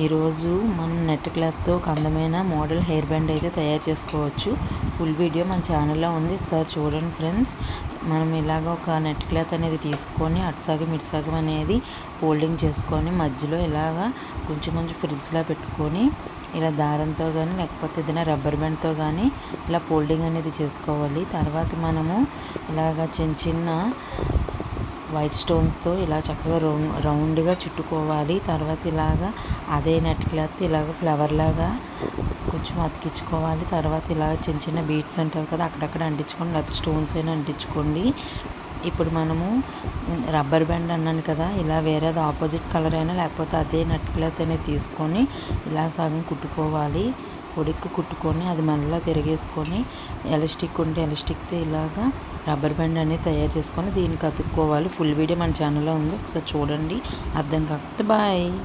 ఈరోజు మనం నెట్ క్లాత్తో ఒక అందమైన మోడల్ హెయిర్ బ్యాండ్ అయితే తయారు చేసుకోవచ్చు. ఫుల్ వీడియో మన ఛానల్లో ఉంది. ఒకసారి చూడండి ఫ్రెండ్స్. మనం ఇలాగ ఒక నెట్ క్లాత్ అనేది తీసుకొని అటుసాగం ఇటుసాగం అనేది ఫోల్డింగ్ చేసుకొని మధ్యలో ఇలాగా కొంచెం కొంచెం ఫ్రిడ్జ్లా పెట్టుకొని ఇలా దారంతో కానీ లేకపోతే ఏదైనా రబ్బర్ బ్యాండ్తో కానీ ఇలా ఫోల్డింగ్ అనేది చేసుకోవాలి. తర్వాత మనము ఇలాగ చిన్న చిన్న వైట్ స్టోన్స్తో ఇలా చక్కగా రౌండ్ రౌండ్గా చుట్టుకోవాలి. తర్వాత ఇలాగా అదే నెట్ క్లాత్ ఇలాగ ఫ్లవర్ లాగా కొంచెం అతికించుకోవాలి. తర్వాత ఇలా చిన్న చిన్న బీట్స్ అంటారు కదా అక్కడక్కడ అంటించుకోండి. లేకపోతే స్టోన్స్ అయినా అంటించుకోండి. ఇప్పుడు మనము రబ్బర్ బ్యాండ్ అన్నాను కదా ఇలా వేరేది ఆపోజిట్ కలర్ అయినా లేకపోతే అదే నెట్ క్లాత్ అనేది తీసుకొని ఇలా సగం కుట్టుకోవాలి. పొడిక్కు కుట్టుకొని అది మళ్ళీ తిరిగేసుకొని ఎలాస్టిక్ ఉంటే ఎలాస్టిక్తో ఇలాగా రబ్బర్ బ్యాండ్ అనేది తయారు చేసుకొని దీనికి అతుక్కోవాలి. ఫుల్ వీడియో మన ఛానల్లో ఉంది. ఒకసారి చూడండి. అర్థం కాకపోతే బాయ్.